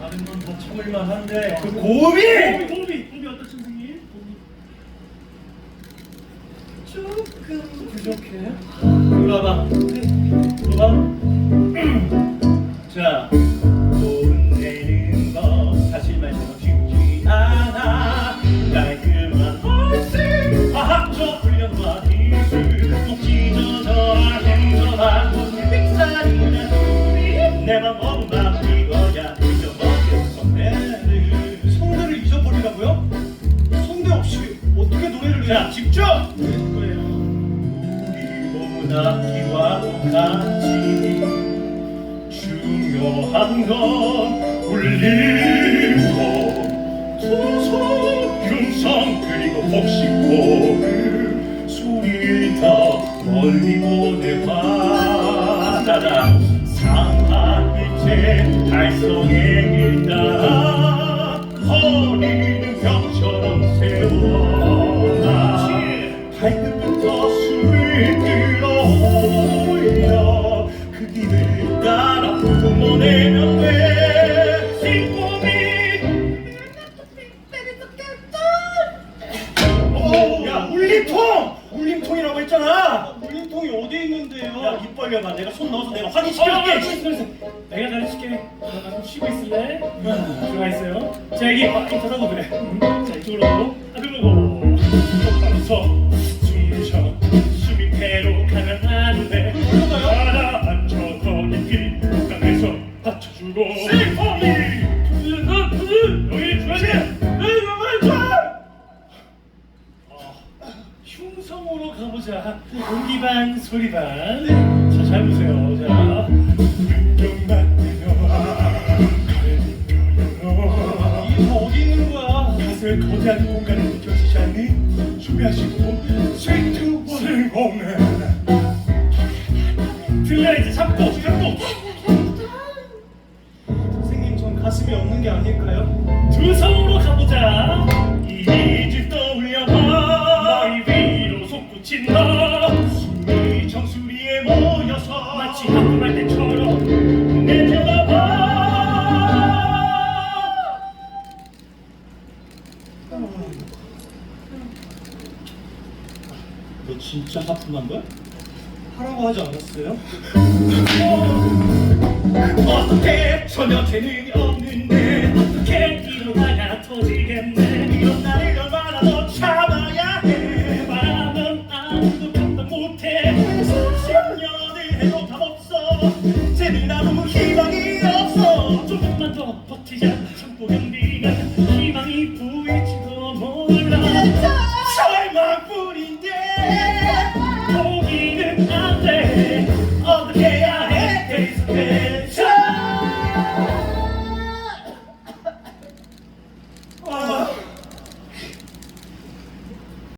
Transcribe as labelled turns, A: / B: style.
A: 다른 건 다 참을만 한데 그!
B: 곰이
A: 곰이!
B: 곰이 어떤 선생님?
A: 조금 부족해. 와봐. 이리 악기와 똑같이 중요한 건 울림과 투성, 흉성 그리고 복식호를 소리 다 멀리 보내봐. 따라 상하일체 달성의 일단 울림통! 울림통이라고 했잖아
B: 물림통이 어디 있는데요?
A: 야입 벌려봐 내가 손 넣어서 내가
B: 어,
A: 확인시켜줄게
B: 알았어. 내가 가르칠게. 너가 좀 쉬고 있을래? 들어가 있어요. 자, 여기 밖에 쳐다보 그래. 음, 자, 이쪽으로. 아, 공기 반, 소리 반. 자, 잘 보세요. 자. 이게 다 어디 있는 거야?
A: 가슴의 거대한 공간을 느껴지지 않니? 준비하시고 스위트 원을 먹는
B: 들려 이제 잡고, 잡고.
A: 선생님 전 가슴이 없는 게 아닐까요?
B: 두 손으로 가보자.
A: 모여서
B: 마치 하품할 때처럼.
A: 내려다봐 너 진짜 하품한 거야?
B: 하라고 하지 않았어요?
A: 어떻게 전혀 재능이 없 설마
B: 뿐인데
A: 보기는 예. 안돼.